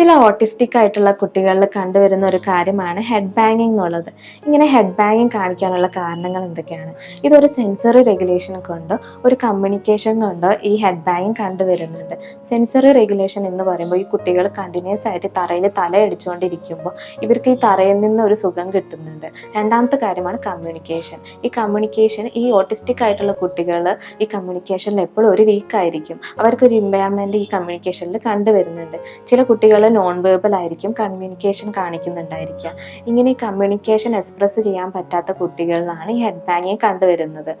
ചില ഓട്ടിസ്റ്റിക് ആയിട്ടുള്ള കുട്ടികളിൽ കണ്ടുവരുന്ന ഒരു കാര്യമാണ് ഹെഡ് ബാങ്ങിങ് എന്നുള്ളത്. ഇങ്ങനെ ഹെഡ് ബാങ്ങിങ് കാണിക്കാനുള്ള കാരണങ്ങൾ എന്തൊക്കെയാണ്? ഇതൊരു സെൻസറി റെഗുലേഷൻ കൊണ്ടോ ഒരു കമ്മ്യൂണിക്കേഷൻ കൊണ്ടോ ഈ ഹെഡ് ബാങ്ങിങ് കണ്ടുവരുന്നുണ്ട്. സെൻസറി റെഗുലേഷൻ എന്ന് പറയുമ്പോൾ ഈ കുട്ടികൾ കണ്ടിന്യൂസ് ആയിട്ട് തറയിൽ തലയടിച്ചുകൊണ്ടിരിക്കുമ്പോൾ ഇവർക്ക് ഈ തറയിൽ നിന്ന് ഒരു സുഖം കിട്ടുന്നുണ്ട്. രണ്ടാമത്തെ കാര്യമാണ് കമ്മ്യൂണിക്കേഷൻ ഈ കമ്മ്യൂണിക്കേഷൻ ഈ ഓട്ടിസ്റ്റിക് ആയിട്ടുള്ള കുട്ടികൾ ഈ കമ്മ്യൂണിക്കേഷനിൽ എപ്പോഴും ഒരു വീക്കായിരിക്കും അവർക്കൊരു ഇമ്പയർമെന്റ് ഈ കമ്മ്യൂണിക്കേഷനിൽ കണ്ടുവരുന്നുണ്ട്. ചില കുട്ടികൾ നോൺ വേർബൽ ആയിരിക്കും കമ്മ്യൂണിക്കേഷൻ കാണിക്കുന്നുണ്ടായിരിക്കുക. ഇങ്ങനെ കമ്മ്യൂണിക്കേഷൻ എക്സ്പ്രസ് ചെയ്യാൻ പറ്റാത്ത കുട്ടികളിലാണ് ഈ ഹെഡ് ബാങ്ങിങ് കണ്ടുവരുന്നത്.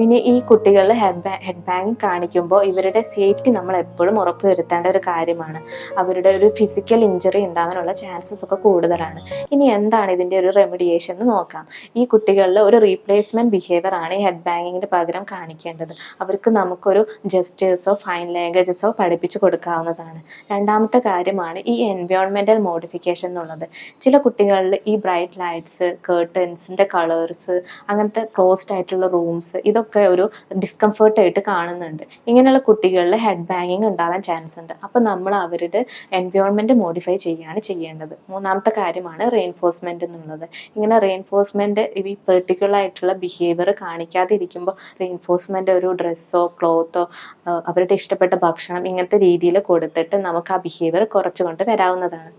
ഇനി ഈ കുട്ടികളിൽ ഹെഡ് ബാ ഹെഡ് ബാങ്ങിങ് കാണിക്കുമ്പോൾ ഇവരുടെ സേഫ്റ്റി നമ്മൾ എപ്പോഴും ഉറപ്പുവരുത്തേണ്ട ഒരു കാര്യമാണ്. അവരുടെ ഒരു ഫിസിക്കൽ ഇഞ്ചറി ഉണ്ടാവാനുള്ള ചാൻസസ് ഒക്കെ കൂടുതലാണ്. ഇനി എന്താണ് ഇതിന്റെ ഒരു റെമഡിയേഷൻ എന്ന് നോക്കാം. ഈ കുട്ടികളിൽ ഒരു റീപ്ലേസ്മെന്റ് ബിഹേവിയർ ആണ് ഈ ഹെഡ് ബാങ്ങിങ്ങിന് പകരം കാണിക്കേണ്ടത്. അവർക്ക് നമുക്കൊരു ജസ്റ്റേഴ്സോ ഫൈൻ ലാംഗ്വേജസോ പഠിപ്പിച്ചു കൊടുക്കാവുന്നതാണ്. രണ്ടാമത്തെ കാര്യമാണ് ഈ എൻവയോൺമെന്റൽ മോഡിഫിക്കേഷൻ എന്നുള്ളത്. ചില കുട്ടികളിൽ ഈ ബ്രൈറ്റ് ലൈറ്റ്സ് കേർട്ടൻസിന്റെ കളേഴ്സ് അങ്ങനത്തെ ക്ലോസ്ഡ് ആയിട്ടുള്ള റൂംസ് ഇതൊക്കെ ഒരു ഡിസ്കംഫേർട്ട് ആയിട്ട് കാണുന്നുണ്ട്. ഇങ്ങനെയുള്ള കുട്ടികളിൽ ഹെഡ് ബാങ്ങിങ് ഉണ്ടാവാൻ ചാൻസ് ഉണ്ട്. അപ്പോൾ നമ്മൾ അവരുടെ എൻവയോൺമെന്റ് മോഡിഫൈ ചെയ്യുകയാണ് ചെയ്യേണ്ടത്. മൂന്നാമത്തെ കാര്യമാണ് റെയിൻഫോഴ്സ്മെന്റ് എന്നുള്ളത്. ഇങ്ങനെ റെയിൻഫോഴ്സ്മെന്റ് ഈ പെർട്ടിക്കുലർ ആയിട്ടുള്ള ബിഹേവിയർ കാണിക്കാതിരിക്കുമ്പോൾ റെയിൻഫോഴ്സ്മെന്റ് ഒരു ഡ്രസ്സോ ക്ലോത്തോ അവരുടെ ഇഷ്ടപ്പെട്ട ഭക്ഷണം ഇങ്ങനത്തെ രീതിയിൽ കൊടുത്തിട്ട് നമുക്ക് ആ ബിഹേവിയർ കുറച്ചുകൊണ്ട് വരാവുന്നതാണ്